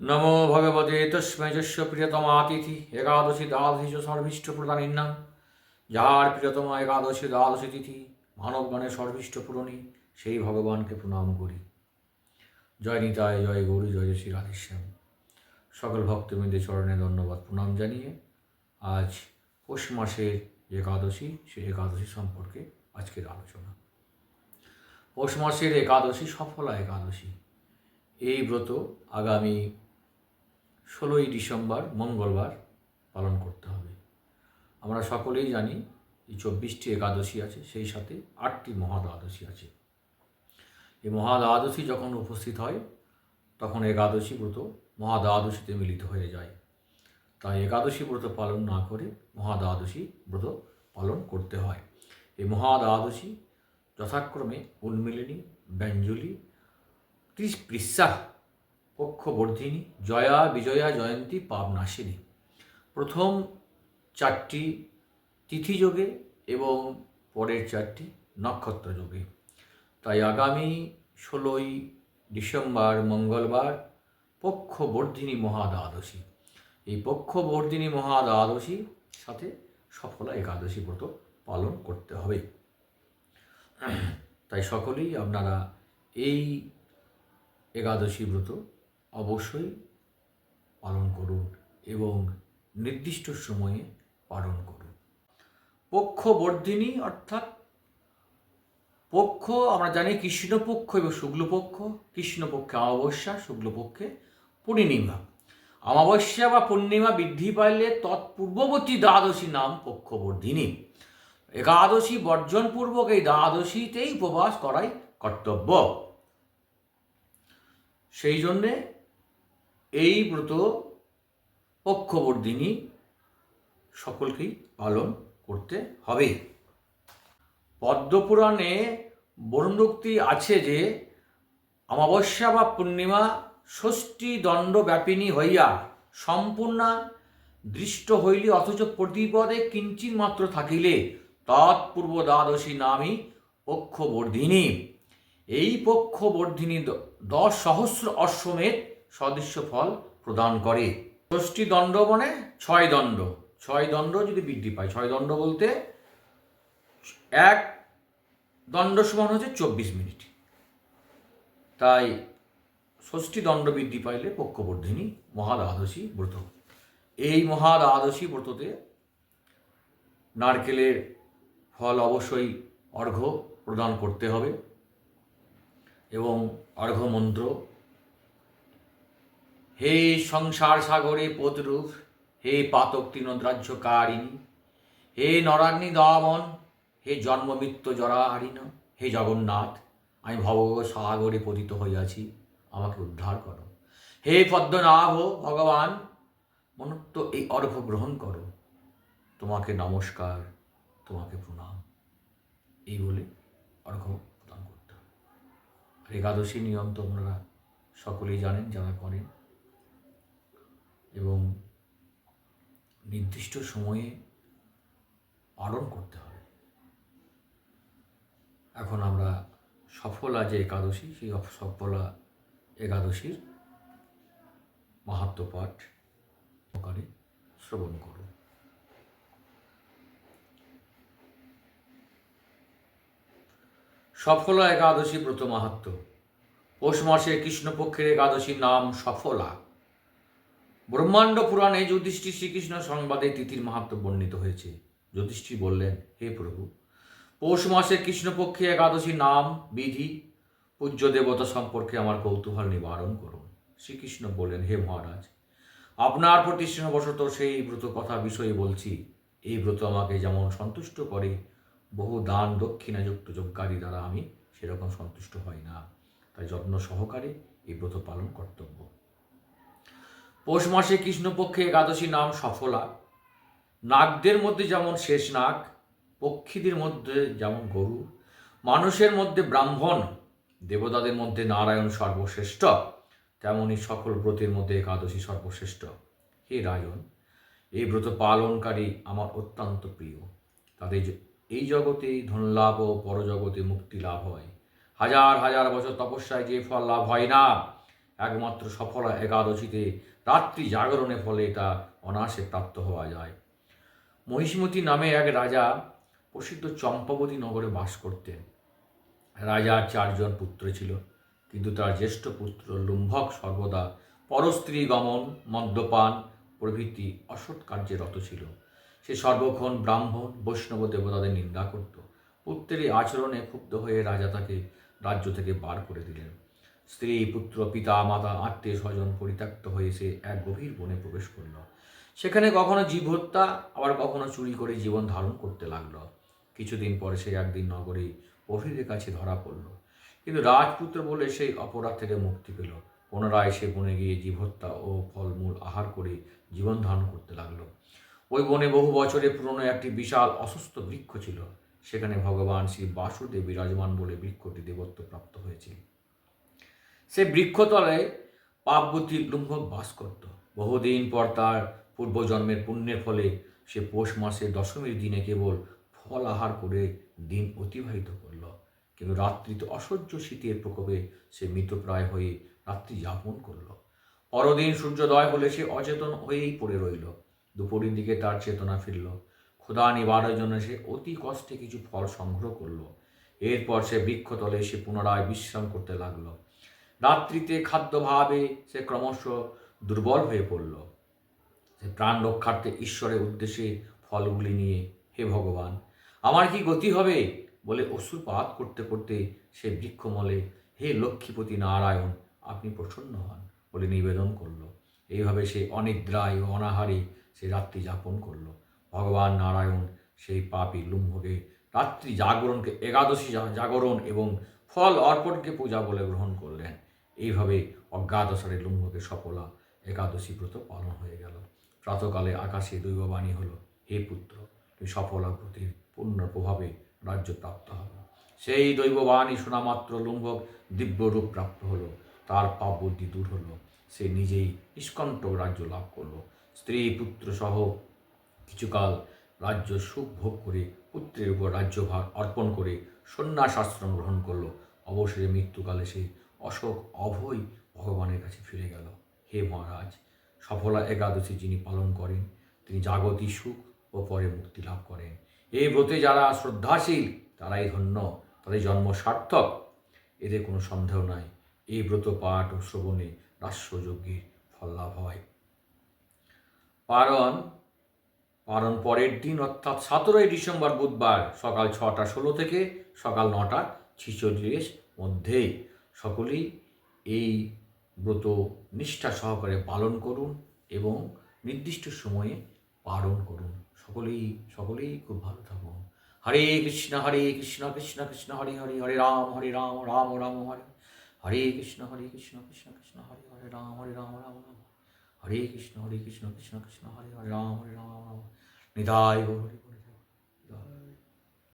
নমো ভগবতে তস্মৈ যস্য প্রিয়তমাতিথি একাদশী দ্বাদশী সর্বিষ্ট প্রদানিন্নাম যাহার প্রিয়তমা একাদশী দ্বাদশী তিথি মানবগণের সর্বিষ্ট পূরণী সেই ভগবানকে প্রণাম করি। জয় নিতায় জয় গৌরী, জয় শ্রী রাধেশ্যাম। সকল ভক্তবৃন্দের চরণে ধন্যবাদ প্রণাম জানিয়ে আজ পৌষ মাসের একাদশী, সেই একাদশী সম্পর্কে আজকের আলোচনা। পৌষ মাসের একাদশী সফলা একাদশী। এই ব্রত আগামী ষোলোই ডিসেম্বর, মঙ্গলবার পালন করতে হবে। আমরা সকলেই জানি এই চব্বিশটি একাদশী আছে, সেই সাথে আটটি মহাদ্বাদশী আছে। এই মহাদ্বাদশী যখন উপস্থিত হয়, তখন একাদশী ব্রত মহাদ্বাদশীতে মিলিত হয়ে যায়। তাই একাদশী ব্রত পালন না করে মহাদ্বাদশী ব্রত পালন করতে হয়। এই মহাদ্বাদশী যথাক্রমে উন্মিলিনী, ব্যঞ্জলি ত্রিপৃষ্ঠা পক্ষবর্ধিনী, জয়া বিজয়া জয়ন্তী, পাবনাশিনী। প্রথম চারটি তিথি তিথিযোগে এবং পরের চারটি নক্ষত্র যোগে। তাই আগামী ষোলোই ডিসেম্বর, মঙ্গলবার পক্ষবর্ধিনী মহাদ্বাদশী। এই পক্ষবর্ধিনী মহাদ্বাদশী সাথে সফলা একাদশী ব্রত পালন করতে হবে। তাই সকলেই আপনারা এই একাদশী ব্রত অবশ্যই পালন করুন এবং নির্দিষ্ট সময়ে পালন করুন। পক্ষবর্ধিনী অর্থাৎ পক্ষ, আমরা জানি কৃষ্ণপক্ষ এবং শুক্লপক্ষ। কৃষ্ণপক্ষে অমাবস্যা, শুক্লপক্ষে পূর্ণিমা। অমাবস্যা বা পূর্ণিমা বৃদ্ধি পাইলে তৎপূর্ববর্তী দ্বাদশী নাম পক্ষবর্ধিনী। একাদশী বর্জনপূর্বক এই দ্বাদশীতেই উপবাস করাই কর্তব্য। সেই জন্যে এই ব্রত পক্ষবর্ধিনী সকলকেই পালন করতে হবে। পদ্মপুরাণে বরুণোক্তি আছে যে, অমাবস্যা বা পূর্ণিমা ষষ্ঠী দণ্ডব্যাপিনী হইয়া সম্পূর্ণা দৃষ্ট হইলে অথচ প্রতিপদে কিঞ্চিত মাত্র থাকিলে তৎপূর্ব দ্বাদশী নামই পক্ষবর্ধিনী এই পক্ষবর্ধিনী দশ সহস্র অশ্বমেধ সদৃশ্য ফল প্রদান করে। ষষ্ঠী দণ্ড মানে ছয় দণ্ড। ছয় দণ্ড যদি বৃদ্ধি পায়, ছয় দণ্ড বলতে এক দণ্ড সমান হচ্ছে চব্বিশ মিনিট। তাই ষষ্ঠী দণ্ড বৃদ্ধি পাইলে পক্ষবর্ধিনী মহাদ্বাদশী ব্রত। এই মহাদ্বাদশী ব্রততে নারকেলের ফল অবশ্যই অর্ঘ্য প্রদান করতে হবে এবং অর্ঘ্য মন্ত্র হে সংসার সাগরে পদরূপ, হে পাতক তৃণদ্রাজ্যকারিণী হে নরাগ্নি দমন, হে জন্ম মৃত্যু জরা হারিণ হে জগন্নাথ, আমি ভব সাগরে পতিত হইয়াছি, আমাকে উদ্ধার করো। হে পদ্মনাভ, ভগবান, মনত্ব এই অর্ঘ্য গ্রহণ করো। তোমাকে নমস্কার, তোমাকে প্রণাম। এই বলে অর্ঘ্য প্রদান করতে হবে। একাদশী নিয়ম তোমরা সকলেই জানেন, যারা করেন এবং নির্দিষ্ট সময়ে পালন করতে হবে। এখন আমরা সফলা যে একাদশী, সেই সফলা একাদশীর মাহাত্ম পাঠ প্রকারে শ্রবণ করুন। সফলা একাদশী ব্রত মাহাত্ম পৌষ মাসে কৃষ্ণপক্ষের একাদশীর নাম সফলা। ব্রহ্মাণ্ড পুরাণে যুধিষ্ঠির শ্রীকৃষ্ণ সংবাদে তিথির মাহাত্ম বর্ণিত হয়েছে। যুধিষ্ঠির বললেন, হে প্রভু, পৌষ মাসে কৃষ্ণপক্ষে একাদশী নাম, বিধি, পূজ্য দেবতা সম্পর্কে আমার কৌতূহল নিবারণ করুন। শ্রীকৃষ্ণ বললেন, হে মহারাজ, আপনার প্রতি স্নেহবশত সেই ব্রত কথা বিষয়ে বলছি। এই ব্রত আমাকে যেমন সন্তুষ্ট করে, বহু দান দক্ষিণাযুক্ত যজ্ঞাদি দ্বারা আমি সেরকম সন্তুষ্ট হই না। তাই যত্ন সহকারে এই ব্রত পালন কর্তব্য। পৌষ মাসে কৃষ্ণপক্ষে একাদশী নাম সফলা। নাগদের মধ্যে যেমন শেষ নাগ, পক্ষীদের মধ্যে যেমন গরু, মানুষের মধ্যে ব্রাহ্মণ, দেবতাদের মধ্যে নারায়ণ সর্বশ্রেষ্ঠ, তেমনি সকল ব্রতের মধ্যে একাদশী সর্বশ্রেষ্ঠ। হে রাজন এই ব্রত পালনকারী আমার অত্যন্ত প্রিয়। তাদের এই জগতে ধনলাভ ও পরজগতে মুক্তি লাভ হয়। হাজার হাজার বছর তপস্যায় যে ফল লাভ হয় না একমাত্র সফলা একাদশীতে রাত্রি জাগরণের ফলে এটা অনায়াসে প্রাপ্ত হওয়া যায়। মহিষ্মতি নামে এক রাজা প্রসিদ্ধ চম্পাবতী নগরে বাস করতেন। রাজার চারজন পুত্র ছিল, কিন্তু তার জ্যেষ্ঠ পুত্র লুম্ভক সর্বদা পরস্ত্রী গমন, মদ্যপান প্রভৃতি অসৎ কার্যে রত ছিল। সে সর্বক্ষণ ব্রাহ্মণ, বৈষ্ণব দেবতাদের নিন্দা করত। পুত্রের আচরণে ক্ষুব্ধ হয়ে রাজা তাকে রাজ্য থেকে বার করে দিলেন। স্ত্রী, পুত্র, পিতা, মাতা, আত্মীয় স্বজন পরিত্যক্ত হয়ে সে এক গভীর বনে প্রবেশ করল। সেখানে কখনো জীব হত্যা, আবার কখনো চুরি করে জীবন ধারণ করতে লাগল। কিছুদিন পরে সে একদিন নগরে প্রহরীদের কাছে ধরা পড়ল। কিন্তু রাজপুত্র বলে সেই অপরাধ থেকে মুক্তি পেল। পুনরায় সে বনে গিয়ে জীব হত্যা ও ফলমূল আহার করে জীবন ধারণ করতে লাগল। ওই বনে বহু বছরে পুরনো একটি বিশাল অসুস্থ বৃক্ষ ছিল। সেখানে ভগবান শ্রী বাসুদেব বিরাজমান বলে বৃক্ষটি দেবত্ব প্রাপ্ত হয়েছিল সে বৃক্ষতলে পাপবতী লুম্ভক বাস করত। বহুদিন পর তার পূর্বজন্মের পুণ্যের ফলে সে পৌষ মাসের দশমীর দিনে কেবল ফল আহার করে দিন অতিবাহিত করল। কিন্তু রাত্রিতে অসহ্য শীতের প্রকোপে সে মৃতপ্রায় হয়ে রাত্রি যাপন করল। পরদিন সূর্যোদয় হলে সে অচেতন হয়েই পড়ে রইল। দুপুরের দিকে তার চেতনা ফিরল। ক্ষুধা নিবারের জন্য সে অতি কষ্টে কিছু ফল সংগ্রহ করল। এরপর সে বৃক্ষতলে সে পুনরায় বিশ্রাম করতে লাগল। রাত্রিতে খাদ্যভাবে সে ক্রমশ দুর্বল হয়ে পড়ল। সে প্রাণ রক্ষার্থে ঈশ্বরের উদ্দেশ্যে ফলগুলি নিয়ে, হে ভগবান, আমার কি গতি হবে? বলে অশ্রুপাত করতে করতে সে বৃক্ষমলে হে লক্ষ্মীপতি নারায়ণ, আপনি প্রসন্ন হন বলে নিবেদন করল। এইভাবে সে অনিদ্রায় ও অনাহারে সে রাত্রি যাপন করল। ভগবান নারায়ণ সেই পাপী লুম্ভকে রাত্রি জাগরণকে একাদশী জাগরণ এবং ফল অর্পণকে পূজা বলে গ্রহণ করলেন। এইভাবে অজ্ঞাতসারে লুম্ভকে সফলা একাদশী ব্রত পালন হয়ে গেল। প্রাতকালে আকাশে দৈববাণী হলো, হে পুত্র, তুমি সফলা ব্রতের পূর্ণ প্রভাবে রাজ্য প্রাপ্ত হবে সেই দৈববাণী শোনা মাত্র লুম্ভক দিব্য রূপ প্রাপ্ত হলো, তার পাপ বুদ্ধি দূর হলো, সে নিজেই নিষ্কণ্টক রাজ্য লাভ করল। স্ত্রী, পুত্র সহ কিছুকাল রাজ্য সুখ ভোগ করে পুত্রের উপর রাজ্যভার অর্পণ করে সন্ন্যাস আশ্রম গ্রহণ করল। অবশেষে মৃত্যুকালে সে অশোক অভয় ভগবানের কাছে ফিরে গেল। হে মহারাজ, সফলা একাদশী যিনি পালন করেন, তিনি জাগতিক সুখ ও পরে মুক্তি লাভ করেন। এই ব্রতে যারা শ্রদ্ধাশীল, তারাই ধন্য, তাদের জন্ম সার্থক। এতে কোনো সন্দেহ নাই, এই ব্রত পাঠ ও শ্রবণে রাস্যযজ্ঞের ফল লাভ হয়। পারণ পারণ পরের দিন, অর্থাৎ সতেরোই ডিসেম্বর বুধবার সকাল ছটা ষোলো থেকে সকাল নটা ছিচল্লিশ মধ্যে সকলেই এই ব্রত নিষ্ঠা সহকারে পালন করুন এবং নির্দিষ্ট সময়ে পালন করুন। সকলেই সকলেই খুব ভালো থাকুন। হরে কৃষ্ণ হরে কৃষ্ণ কৃষ্ণ কৃষ্ণ, হরে হরে হরে রাম হরে রাম রাম রাম, হরে। হরে কৃষ্ণ হরে কৃষ্ণ কৃষ্ণ কৃষ্ণ, হরে হরে রাম হরে রাম রাম রাম। হরে কৃষ্ণ হরে কৃষ্ণ কৃষ্ণ কৃষ্ণ, হরে হরে রাম হরে রাম রাম। নিতাই হরি।